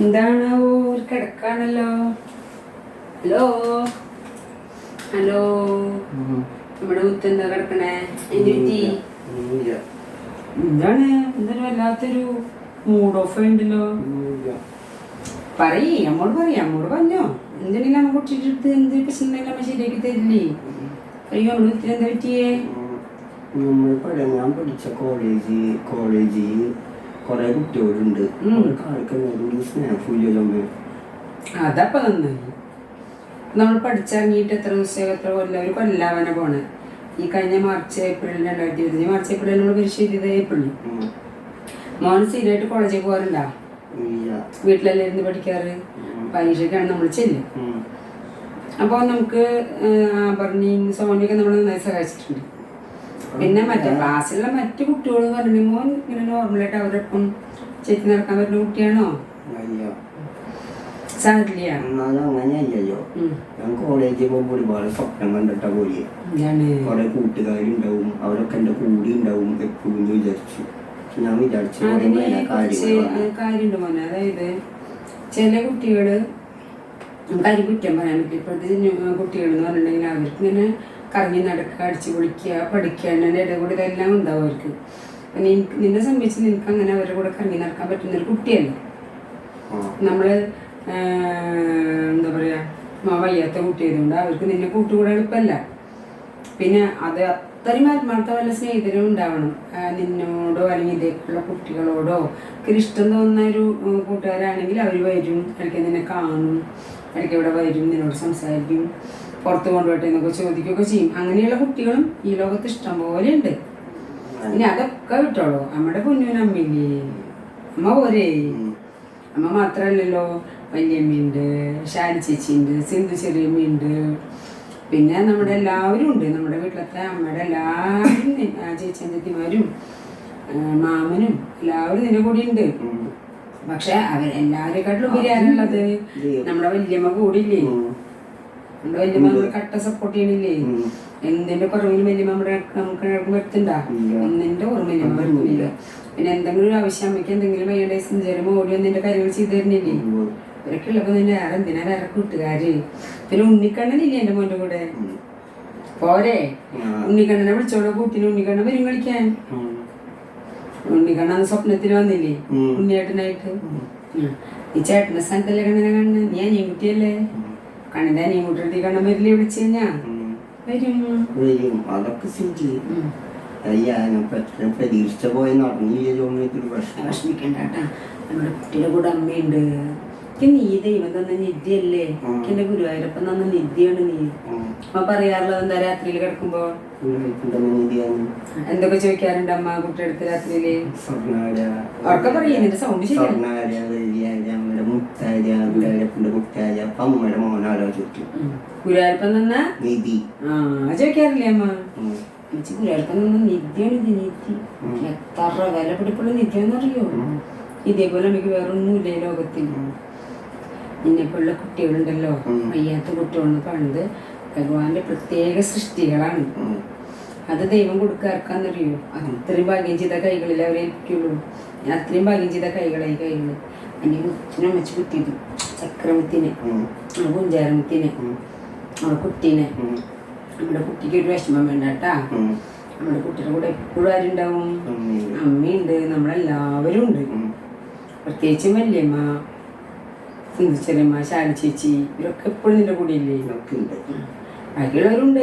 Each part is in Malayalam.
എന്താണ് ഒരു കിടക്കാണല്ലോ. ഹലോ? ഹലോ? നമ്മുടെ മുത്ത് എന്താ കിടക്കണേ? എന്താണ്? എന്തൊരു വല്ലാത്തൊരു മൂഡ് ഓഫ് ഉണ്ടല്ലോ പറയേ നമ്മോട് പറയാം നമ്മോട് പറഞ്ഞോ. എന്തെങ്കിലും നമ്മൾ കുട്ടിയെടുത്ത് എന്ത് പ്രശ്നം നമ്മൾ ശരിയാക്കി തരില്ലേ? അയ്യോ നമ്മൾ മുത്തിന് എന്താ പറ്റിയേ? നമ്മൾ പഠനം പഠിച്ച കോളേജ് കോളേജിൽ കുറെ കുട്ടികളുണ്ട്. അവർക്ക് അതപ്പ നന്നായി നമ്മൾ പഠിച്ചിറങ്ങിയിട്ട് എത്ര ദിവസം എത്ര കൊല്ലം? ഒരു കൊല്ലാവനെ പോണേ. ഈ കഴിഞ്ഞ മാർച്ച് ഏപ്രിൽ രണ്ടായിരത്തി ഇരുപത്തി മാർച്ച് ഏപ്രിൽ നമ്മൾ പരീക്ഷ എഴുതിയത് ഏപ്രിൽ. മോൻ സ്ഥിരമായിട്ട് കോളേജിൽ പോകാറുണ്ടാ. വീട്ടിലല്ലേ ഇരുന്ന് പഠിക്കാറ്? പരീക്ഷയ്ക്കാണ് നമ്മൾ ചെല്ലും. അപ്പോൾ നമുക്ക് പറഞ്ഞ സോണിയൊക്കെ നമ്മൾ നന്നായി സഹായിച്ചിട്ടുണ്ട്. പിന്നെ മറ്റേ ക്ലാസ്സിലുള്ള മറ്റു കുട്ടികൾ പറഞ്ഞു മോൻ ഇങ്ങനെ നോർമലായിട്ട് അവരൊപ്പം ചേച്ചി നടക്കാൻ പറ്റുന്ന കുട്ടിയാണോ? ഇല്ല. സാരില്ല എന്നാലും അങ്ങനെയല്ലല്ലോ. ഞാൻ കോളേജിൽ പോകുമ്പോൾ ഒരുപാട് സ്വപ്നം കണ്ടിട്ടാ പോയി. എന്താണ് കുറെ കൂട്ടുകാരുണ്ടാവും അവരൊക്കെ എന്റെ കൂടെ ഉണ്ടാവും എപ്പോഴും വിചാരിച്ചു. ഞാൻ വിചാരിച്ച കാര്യമുണ്ട് മോനെ. അതായത് ചില കുട്ടികൾ നമുക്ക് അതിന് കുറ്റം പറയാൻ പറ്റില്ല. ഇപ്പോഴത്തെ കുട്ടികൾ എന്ന് പറഞ്ഞിട്ടുണ്ടെങ്കിൽ അവർക്ക് ഇങ്ങനെ കറങ്ങി നടക്കുക അടിച്ചു പൊളിക്കുക പഠിക്കുക എന്നതിന്റെ ഇട കൂടെ ഇതെല്ലാം ഉണ്ടാവും അവർക്ക്. അപ്പം നിന്നെ സംബന്ധിച്ച് നിനക്ക് അങ്ങനെ അവരുടെ കൂടെ കറങ്ങി നടക്കാൻ പറ്റുന്ന ഒരു കുട്ടിയല്ല? നമ്മൾ നമ്മൾ എന്താ പറയാ വയ്യാത്ത കുട്ടിയായതുകൊണ്ട് അവർക്ക് നിന്നെ കൂട്ടുകൂടെ എളുപ്പമല്ല. പിന്നെ അത് അത്രയും ആത്മാർത്ഥ വല്ല സ്നേഹിതരും ഉണ്ടാവണം. നിന്നോടോ അല്ലെങ്കിൽ ഇതേക്കുള്ള കുട്ടികളോടോ ഒക്കെ ഇഷ്ടം തോന്നുന്ന ഒരു കൂട്ടുകാരാണെങ്കിൽ അവർ വരും. അല്ലെങ്കിൽ നിന്നെ കാണും. ഇടയ്ക്ക് ഇവിടെ വരും നിന്നോട് സംസാരിക്കും. പുറത്ത് കൊണ്ടുപോട്ടെ എന്നൊക്കെ ചോദിക്കുകയൊക്കെ ചെയ്യും. അങ്ങനെയുള്ള കുട്ടികളും ഈ ലോകത്ത് ഇഷ്ടം പോലെ ഉണ്ട് ഇനി അതൊക്കെ വിട്ടോളൂ. നമ്മുടെ പൊന്നൂനമ്മയില്ലേ അമ്മ പോരേ. അമ്മ മാത്രമല്ലല്ലോ വല്യമ്മയുണ്ട് ഷാരി ചേച്ചിയുണ്ട് സിന്ധു ചെറിയമ്മയുണ്ട് പിന്നെ നമ്മുടെ എല്ലാവരും ഉണ്ട്. നമ്മുടെ വീട്ടിലത്തെ അമ്മയുടെ എല്ലാവരും നി- ആ ചേച്ചി അഞ്ചത്തിമാരും മാമനും എല്ലാവരും ഇതിനെ കൂടി ഉണ്ട്. പക്ഷെ അവരെല്ലാവരെക്കാട്ടിലും ഉപരിയാനുള്ളത് നമ്മുടെ വല്യമ്മ കൂടിയില്ലേ. നമ്മുടെ വല്യമ്മ കട്ട സപ്പോർട്ട് ചെയ്യണില്ലേ. എന്തിന്റെ കുറവിൽ വല്യമ്മ നമ്മുടെ നമുക്ക് വരുത്തുണ്ടാ. ഒന്നിന്റെ ഓർമ്മയില്ല വരുത്തുന്നില്ല പിന്നെ എന്തെങ്കിലും ആവശ്യം അമ്മയ്ക്ക് എന്തെങ്കിലും വയ്യണ്ടേ സഞ്ചാരം ഓടി വന്നിന്റെ കാര്യങ്ങൾ ചെയ്തു തരുന്നില്ലേ. ഇവരൊക്കെ ഉള്ളപ്പോ നിന്നെ വേറെ എന്തിനാ? വേറെ കൂട്ടുകാര്. പിന്നെ ഉണ്ണിക്കണ്ണനില്ലേ എന്റെ മോന്റെ കൂടെ. പോരെ. ഉണ്ണിക്കണ്ണനെ വിളിച്ചോളൂ കൂട്ടിന് ഉണ്ണിക്കണ്ണൻ വരും കളിക്കാൻ. ഉണ്ണിക്കണ്ണൻ സ്വപ്നത്തിൽ വന്നില്ലേ. ഉണ്ണിയേട്ടനായിട്ട്. ഈ ചേട്ടന്റെ സ്ഥാനത്തല്ലേ കണ്ണനെ കണ്ണ്? നീ അനിയൻകുട്ടിയല്ലേ? കണ്ണിന്റെ നീ എടുത്ത് കണ്ണൻ വരില്ലേ വിളിച്ചു കഴിഞ്ഞാ? വരും. അതൊക്കെ സിഞ്ചി പ്രതീക്ഷിച്ച പോലെ നടന്നില്ല എന്നൊരു പ്രശ്നം. വിഷമിക്കണ്ട കേട്ടാ. നമ്മുടെ കുട്ടിയുടെ കൂടെ അമ്മയുണ്ട്. നീ ദൈവം തന്ന നിധിയല്ലേ? എന്റെ ഗുരുവായൂരപ്പൻ തന്ന നിധിയാണ് നീ. അമ്മ പറയാറുള്ളത് എന്താ രാത്രിയിൽ കിടക്കുമ്പോ? എന്തൊക്കെ ചോദിക്കാറുണ്ട് അമ്മ കുട്ടിയെടുത്ത് രാത്രിയിൽ? സ്വർണാര. ഉറക്കെ പറയ്, നിന്റെ ശരിയാ. ഗുരുവായൂരപ്പന്റെ മുത്താര അപ്പൊ അമ്മയുടെ ഉം. ഗുരുവായൂരപ്പൻ തന്ന നിധി. ആ ചോദിക്കാറില്ലേ അമ്മ? ചേച്ചി എനിക്ക് ഗുരുവായൂരപ്പൻ തന്ന നിധിയാണ് ഇത് നിധി. എത്ര വില പിടിപ്പുള്ള നിധിയാണെന്നറിയോ. ഇതേപോലെ നമുക്ക് വേറൊന്നുമില്ല ലോകത്തിൽ? നിന്നെപ്പോലുള്ള കുട്ടികളുണ്ടല്ലോ. വയ്യാത്ത കുട്ടികളെന്ന് പണ്ട് ഭഗവാന്റെ പ്രത്യേക സൃഷ്ടികളാണ്. അത് ദൈവം കൊടുക്കാർക്കാന്നറിയോ അത്രയും ഭാഗ്യം ചെയ്ത കൈകളിൽ അവരെ ഏൽപ്പിക്കുള്ളൂ. ഞാൻ അത്രയും ഭാഗ്യം ചെയ്ത കൈകളായി കൈകൾ എന്റെ മുത്തിനെ അമ്മച്ച് കുത്തിയത്. ചക്രമുത്തിനെ കുഞ്ചാരമുത്തിനെ. നമ്മുടെ കുട്ടീനെ. നമ്മുടെ കുട്ടിക്ക് ഒരു വിഷമം വേണ്ട കേട്ടാ നമ്മുടെ കുട്ടിയുടെ കൂടെ എപ്പോഴും ആരുണ്ടാവും. അമ്മയുണ്ട് നമ്മളെല്ലാവരും ഉണ്ട്. പ്രത്യേകിച്ച് വല്യമ്മ സിന്ധുച്ചരമ്മ ശാലി ചേച്ചി ഇവരൊക്കെ എപ്പോഴും നിന്റെ കൂടെ ഇല്ലേ ബാക്കിയുള്ളവരുണ്ട്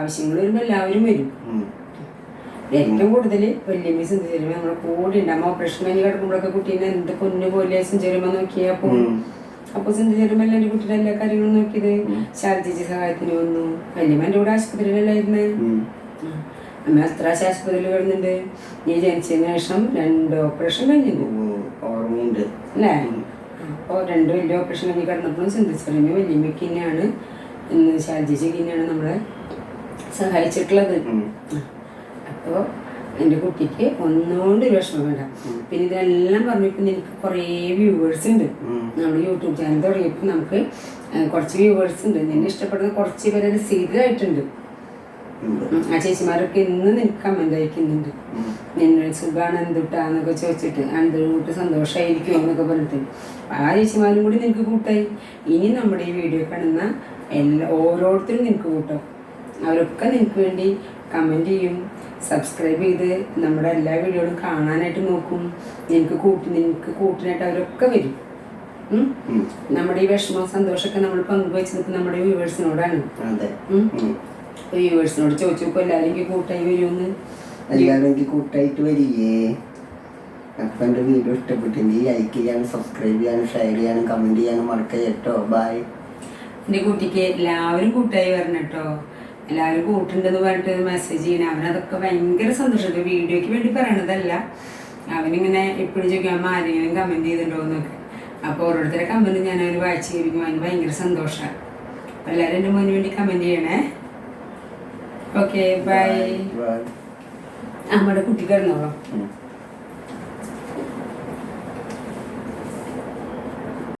ആവശ്യങ്ങൾ വരുമ്പോൾ എല്ലാവരും വരും. ഏറ്റവും കൂടുതൽ വല്യമ്മ സിന്ധുചേരുമ്പോ നമ്മളെ കൂടെ ഉണ്ട്. അമ്മ ഓപ്പറേഷൻ കഴിഞ്ഞ് കിടക്കുമ്പോഴൊക്കെ കുട്ടീനെ എന്ത് പൊന്നു പോലെ സിന്ധുചേരുമ്പോ നോക്കിയാ അപ്പൊ ഉം. അപ്പൊ സിന്ധുചേരുമ്പോ എല്ലാം എന്റെ കുട്ടിയുടെ എല്ലാ കാര്യങ്ങളും നോക്കിയത്? ശാരദീജി സഹായത്തിന് വന്നു. വല്യമ്മ എന്റെ കൂടെ ആശുപത്രിയിലല്ലായിരുന്നേ. അമ്മ അത്രാശ ആശുപത്രിയിൽ കിടന്നുണ്ട് നീ ജനിച്ചതിന് ശേഷം രണ്ട് ഓപ്പറേഷൻ ഓർമ്മയുണ്ട്. അല്ലേ? അപ്പോൾ രണ്ട് വലിയ ഓപ്പറേഷൻ കഴിഞ്ഞ് കിടന്നപ്പോഴും സിന്ധുച്ചറിന് വല്യമ്മയ്ക്ക് തന്നെയാണ് ഇന്ന് ഷാജി തന്നെയാണ് നമ്മളെ സഹായിച്ചിട്ടുള്ളത്. അപ്പോൾ എന്റെ കുട്ടിക്ക് ഒന്നുകൊണ്ട് ഒരു വിഷമം വേണ്ട. പിന്നെ ഇതെല്ലാം പറഞ്ഞപ്പോൾ എനിക്ക് കുറേ വ്യൂവേഴ്സ് ഉണ്ട്. നമ്മൾ യൂട്യൂബ് ചാനൽ തുടങ്ങിയപ്പോൾ നമുക്ക് കുറച്ച് വ്യൂവേഴ്സ് ഉണ്ട്. നിന്നെ ഇഷ്ടപ്പെടുന്ന കുറച്ച് പേരെ സ്ഥിരമായിട്ടുണ്ട്. ആ ചേച്ചിമാരൊക്കെ ഇന്ന് നിനക്ക് കമന്റ് അയക്കുന്നുണ്ട്. ഉം. നിന്നെ സുഖമാണ് എന്തുട്ടാന്നൊക്കെ ചോദിച്ചിട്ട് എന്തൊരു സന്തോഷമായിരിക്കും എന്നൊക്കെ പറഞ്ഞിട്ട്. ആ ചേച്ചിമാരും കൂടി നിനക്ക് കൂട്ടായി. ഇനി നമ്മുടെ ഈ വീഡിയോ കാണുന്ന എല്ലാ ഓരോരുത്തരും നിനക്ക് കൂട്ടും. അവരൊക്കെ നിനക്ക് വേണ്ടി കമന്റ് ചെയ്യും. സബ്സ്ക്രൈബ് ചെയ്ത് നമ്മുടെ എല്ലാ വീഡിയോയും കാണാനായിട്ട് നോക്കും. നിനക്ക് കൂട്ടി നിനക്ക് കൂട്ടിനായിട്ട് അവരൊക്കെ വരും. നമ്മുടെ ഈ വിഷമവും സന്തോഷമൊക്കെ നമ്മൾ പങ്കുവെച്ചത് നമ്മുടെ വ്യൂവേഴ്സിനോടാണ്. വ്യൂവേഴ്സിനോട് ചോദിച്ചു നോക്കും എല്ലാവരും കൂട്ടായി വരുമെന്ന് എല്ലാവരും എനിക്ക് കൂട്ടായിട്ട് വരികയെ. അപ്പം എന്റെ വീഡിയോ ഇഷ്ടപ്പെട്ടെങ്കിൽ ലൈക്ക് ചെയ്യാനും സബ്സ്ക്രൈബ് ചെയ്യാനും ഷെയർ ചെയ്യാനും കമന്റ് ചെയ്യാനും മറക്കുക കേട്ടോ. ബൈ എന്റെ കുട്ടിക്ക് എല്ലാവരും കൂട്ടായി വരണം കേട്ടോ. എല്ലാവരും കൂട്ടുണ്ടെന്ന് പറഞ്ഞിട്ട് മെസ്സേജ് ചെയ്യണം. അവനതൊക്കെ ഭയങ്കര സന്തോഷം വീഡിയോക്ക് വീഡിയോയ്ക്ക് വേണ്ടി പറയണതല്ല. അവനിങ്ങനെ എപ്പോഴും ചോദിക്കും അമ്മ ആരെങ്കിലും കമന്റ് ചെയ്തിട്ടുണ്ടോ എന്നൊക്കെ. അപ്പോൾ ഓരോരുത്തരെ കമന്റ് ഞാൻ അവർ വായിച്ചു കഴിക്കും അവന് ഭയങ്കര സന്തോഷമാണ് എല്ലാവരും എന്റെ മോന് വേണ്ടി കമന്റ് ചെയ്യണേ. ഓക്കെ ബൈ നമ്മുടെ കുട്ടി കിടന്നോളൂ.